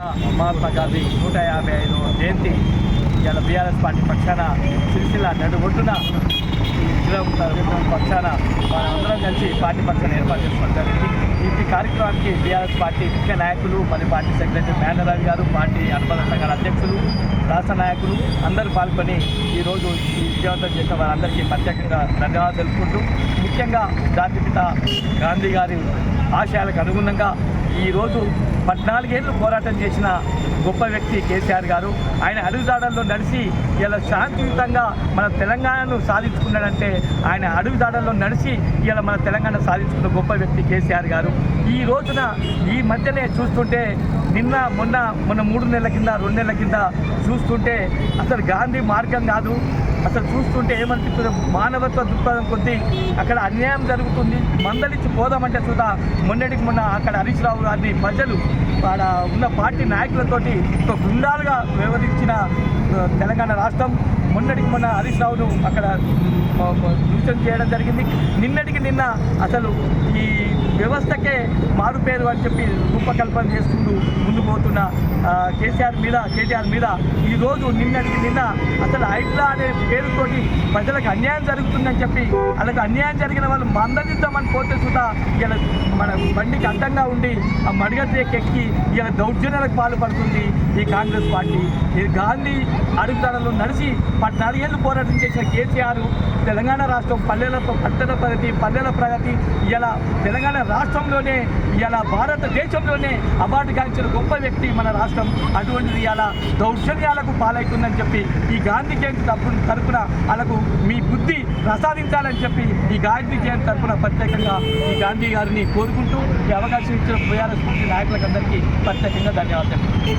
మహాత్మా గాంధీ నూట యాభై ఐదు జయంతి. ఇవాళ బీఆర్ఎస్ పార్టీ పక్షాన సిరిసిల్ల నడుగొట్టున ఈ పక్షాన అందరం కలిసి పార్టీ పక్షాన ఏర్పాటు చేసుకోవడం జరిగింది. ఈ కార్యక్రమానికి బీఆర్ఎస్ పార్టీ ముఖ్య నాయకులు మరియు పార్టీ సెక్రటరీ మేనరాజు గారు పార్టీ అనుబంధ సంఘాల అధ్యక్షులు రాష్ట్ర నాయకులు అందరూ పాల్గొని ఈరోజు ఈ విజయవంతం చేసిన వారందరికీ ప్రత్యేకంగా ధన్యవాదాలు తెలుపుకుంటూ ముఖ్యంగా జాతిపిత గాంధీ గారి ఆశయాలకు అనుగుణంగా ఈరోజు పద్నాలుగేళ్ళు పోరాటం చేసిన గొప్ప వ్యక్తి కేసీఆర్ గారు. ఆయన అడుగుదాడల్లో నడిచి ఇలా శాంతియుతంగా మన తెలంగాణను సాధించుకున్నాడంటే ఆయన అడుగుదాడల్లో నడిచి ఇలా మన తెలంగాణ సాధించుకున్న గొప్ప వ్యక్తి కేసీఆర్ గారు. ఈ రోజున ఈ మధ్యనే చూస్తుంటే నిన్న మొన్న మొన్న మూడు నెలల కింద రెండు నెలల కింద చూస్తుంటే అసలు గాంధీ మార్గం కాదు. అసలు చూస్తుంటే ఏమనిపిస్తుంది మానవత్వ దృక్పథం కొద్దీ అక్కడ అన్యాయం జరుగుతుంది. మందలిచ్చి పోదామంటే సుధా మొన్నటికి మొన్న అక్కడ హరీష్ రావు గారిని ప్రజలు ఆడ ఉన్న పార్టీ నాయకులతోటి ఒక గుండాలుగా వ్యవహరించిన తెలంగాణ రాష్ట్రం. మొన్నటికి మొన్న హరీష్ రావును అక్కడ దృశ్యం చేయడం జరిగింది. నిన్నటికి నిన్న అసలు ఈ వ్యవస్థకే మారు పేరు అని చెప్పి రూపకల్పన చేసుకుంటూ ముందుకు పోతున్న కేసీఆర్ మీద కేటీఆర్ మీద ఈరోజు నిన్నటికి నిన్న అసలు ఐట్లా అనే పేరుతోటి ప్రజలకు అన్యాయం జరుగుతుందని చెప్పి అలాగే అన్యాయం జరిగిన వాళ్ళు మందలిద్దామని పోతే సుధా ఇలా మన బండికి అడ్డంగా ఉండి ఆ మడిగట్రేకి ఎక్కి ఇలా దౌర్జన్యాలకు పాల్పడుతుంది ఈ కాంగ్రెస్ పార్టీ. ఈ గాంధీ అడుగుదాడలో నడిచి పద్నాలుగేళ్ళు పోరాటం చేసిన కేసీఆర్ తెలంగాణ రాష్ట్రం పల్లెల పట్టణ ప్రగతి పల్లెల ప్రగతి ఇలా తెలంగాణ రాష్ట్రంలోనే ఇలా భారతదేశంలోనే అవార్డు గాంచిన గొప్ప వ్యక్తి మన రాష్ట్రం. అటువంటిది ఇలా దౌర్జన్యాలకు పాలవుతుందని చెప్పి ఈ గాంధీ జయంతి తప్పుడు తరపున వాళ్ళకు మీ బుద్ధి ప్రసాదించాలని చెప్పి ఈ గాంధీ జయంతి తరపున ప్రత్యేకంగా ఈ గాంధీ గారిని కోరుకుంటూ ఈ అవకాశం ఇచ్చిన బీఆర్ఎస్ స్ఫూర్తి నాయకులకు అందరికీ ప్రత్యేకంగా ధన్యవాదాలు.